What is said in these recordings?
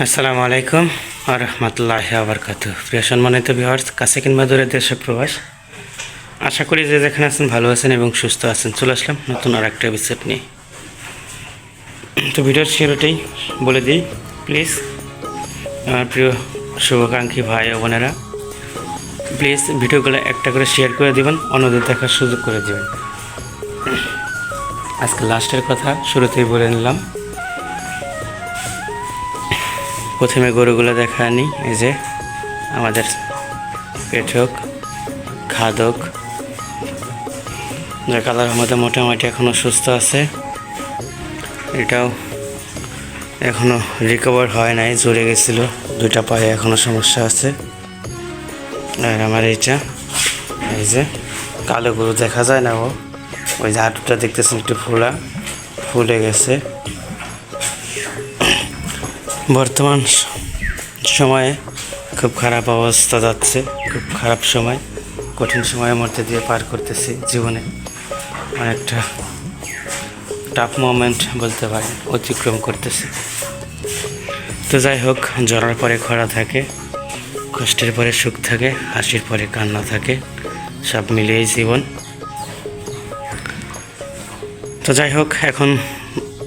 আসসালামু আলাইকুম আর রহমতুল্লাহ আবরকাত প্রিয় সম্মানিত বিহার্স কাছে কিংবা দূরের দেশে প্রবাস। আশা করি যে যেখানে আছেন ভালো আছেন এবং সুস্থ আছেন। চলে আসলাম নতুন আর একটা এপিসোড নিয়ে। তো ভিডিওর শুরুতেই বলে দিই প্লিজ আমার প্রিয় শুভাকাঙ্ক্ষী ভাই ও বোনেরা প্লিজ ভিডিওগুলো একটা করে শেয়ার করে দিবেন, অন্যদের দেখার সুযোগ করে দেবেন। আজকে লাস্টের কথা শুরুতেই বলে নিলাম। প্রথমে গরুগুলো দেখা নি, এই যে আমাদের পেটক খাদক যা কালার মধ্যে মোটামুটি এখনও সুস্থ আছে। এটাও এখনও রিকভার হয় নাই জুড়ে গেছিল, দুইটা পায়ে এখনও সমস্যা আছে। আর আমার এইটা, এই যে কালো গরু দেখা যায় না ও। ওই যে হাঁটুটা দেখতেছেন একটু ফোলা, ফুলে গেছে। বর্তমান সময়ে খুব খারাপ অবস্থা যাচ্ছে, খুব খারাপ সময়, কঠিন সময়ের মধ্যে দিয়ে পার করতেছি জীবনে। অনেকটা টাফ মোমেন্ট বলতে পারেন, অতিক্রম করতেছি। তো যাই হোক, জ্বরার পরে খরা থাকে, কষ্টের পরে সুখ থাকে, হাসির পরে কান্না থাকে, সব মিলিয়েই জীবন। তো যাই হোক, এখন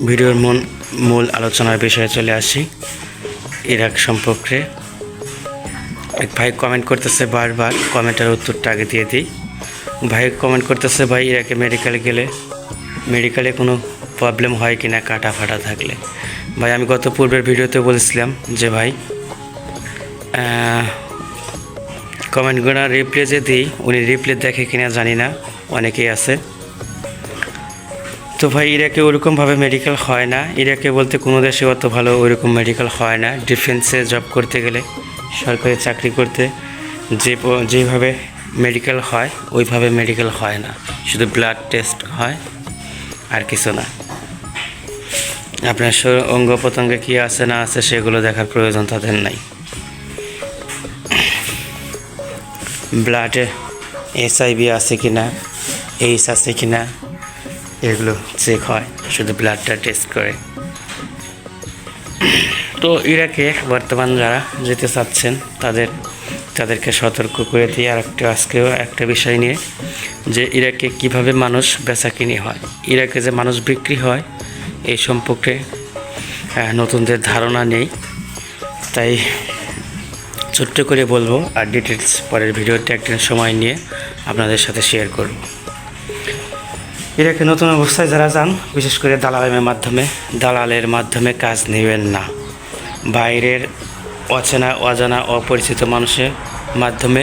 ভিডিওর মন মূল আলোচনার বিষয়ে চলে আসি। ইরাক সম্পর্কে। এক ভাই কমেন্ট করতেছে বারবার, কমেন্টের উত্তরটা আগে দিয়ে দিই। ভাই কমেন্ট করতেছে, ভাই, ইরাকে মেডিকেলে গেলে মেডিকেলে কোনো প্রবলেম হয় কি না কাটা ফাটা থাকলে? ভাই, আমি গত পূর্বের ভিডিওতে বলেছিলাম যে, ভাই কমেন্টগুলো রিপ্লে যে দিই, উনি রিপ্লে দেখে কিনা জানি না, অনেকেই আছে। তো ভাই, ইরাকে ওরকমভাবে মেডিকেল হয় না। ইরাকে বলতে কোনো দেশে অত ভালো ওইরকম মেডিকেল হয় না। ডিফেন্সে জব করতে গেলে, সরকারি চাকরি করতে যে যেভাবে মেডিকেল হয়, ওইভাবে মেডিকেল হয় না। শুধু ব্লাড টেস্ট হয়, আর কিছু না। আপনার অঙ্গ প্রত্যঙ্গে কী আছে না আছে সেগুলো দেখার প্রয়োজন তাদের নাই। ব্লাডে এসআইবি আছে কি না এইচ আছে কি না এগুলো চেক হয়, শুধু ব্লাডটা টেস্ট করে। তো ইরাকে বর্তমান যারা যেতে চাচ্ছেন, তাদের, তাদেরকে সতর্ক করে দিয়ে আর একটা আজকেও একটা বিষয় নিয়ে যে ইরাকে কীভাবে মানুষ বেচাকিনি হয়। ইরাকে যে মানুষ বিক্রি হয়, এই সম্পর্কে নতুনদের ধারণা নেই। তাই ছোট্ট করে বলব, আর ডিটেলস পরের ভিডিওতে একদিন সময় নিয়ে আপনাদের সাথে শেয়ার করব। ইরাকে নতুন অবস্থায় যারা যান, বিশেষ করে দালালের মাধ্যমে দালালের মাধ্যমে কাজ নেবেন না। বাইরের অচেনা, অজানা, অপরিচিত মানুষের মাধ্যমে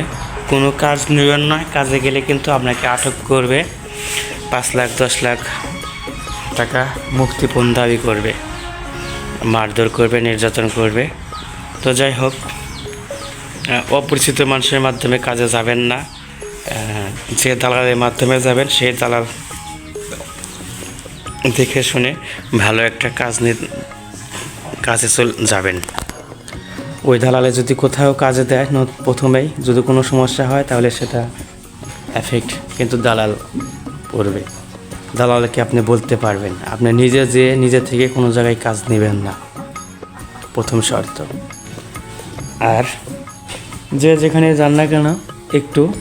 কোনো কাজ নেবেন না। কাজে গেলে কিন্তু আপনাকে আটক করবে, পাঁচ লাখ, দশ লাখ টাকা মুক্তিপণ দাবি করবে, মারধর করবে, নির্যাতন করবে। তো যাই হোক অপরিচিত মানুষের মাধ্যমে কাজে যাবেন না যে দালালের মাধ্যমে যাবেন, সেই দালাল দেখে শুনে ভালো একটা কাজ নিয়ে কাজে চল যাবেন। ওই দালালে যদি কোথাও কাজে দেয় প্রথমেই যদি কোনো সমস্যা হয়, তাহলে সেটা এফেক্ট কিন্তু দালাল পড়বে দালালকে আপনি বলতে পারবেন, আপনি নিজে যে নিজে থেকে কোনো জায়গায় কাজ নেবেন না। প্রথম শর্ত। আর যে যেখানে যান না কেন, একটু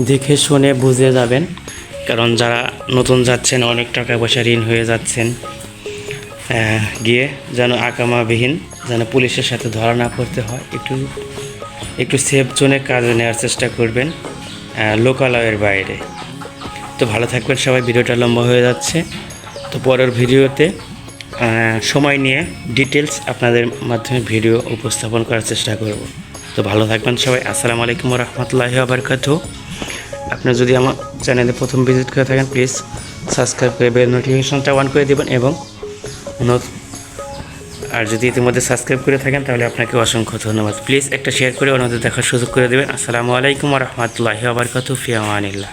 দেখে শুনে বুঝে যাবেন কারণ যারা নতুন যাচ্ছেন, অনেক টাকা পয়সা ঋণ হয়ে যাচ্ছেন গিয়ে যেন আকামাবিহীন যেন পুলিশের সাথে ধরা না পড়তে হয়, একটু একটু সেফ জোনে কাজে নেওয়ার চেষ্টা করবেন লোকালয়ের বাইরে। তো ভালো থাকবেন সবাই, ভিডিওটা লম্বা হয়ে যাচ্ছে। তো পরের ভিডিওতে সময় নিয়ে ডিটেলস আপনাদের মাধ্যমে ভিডিও উপস্থাপন করার চেষ্টা করব। তো ভালো থাকবেন সবাই, আসসালামু আলাইকুম রহমতুল্লাহ আবরকাত আপনি যদি আমার চ্যানেলে প্রথম ভিজিট করে থাকেন প্লিজ সাবস্ক্রাইব করে বেল নোটিফিকেশনটা অন করে দেবেন এবং আর যদি ইতিমধ্যে সাবস্ক্রাইব করে থাকেন, তাহলে আপনাকে অসংখ্য ধন্যবাদ। প্লিজ একটা শেয়ার করে অন্যদের দেখার সুযোগ করে দেবেন। আসসালামু আলাইকুম রহমতুল্লাহ আবরকাত ফিয়ামানিল্লাহ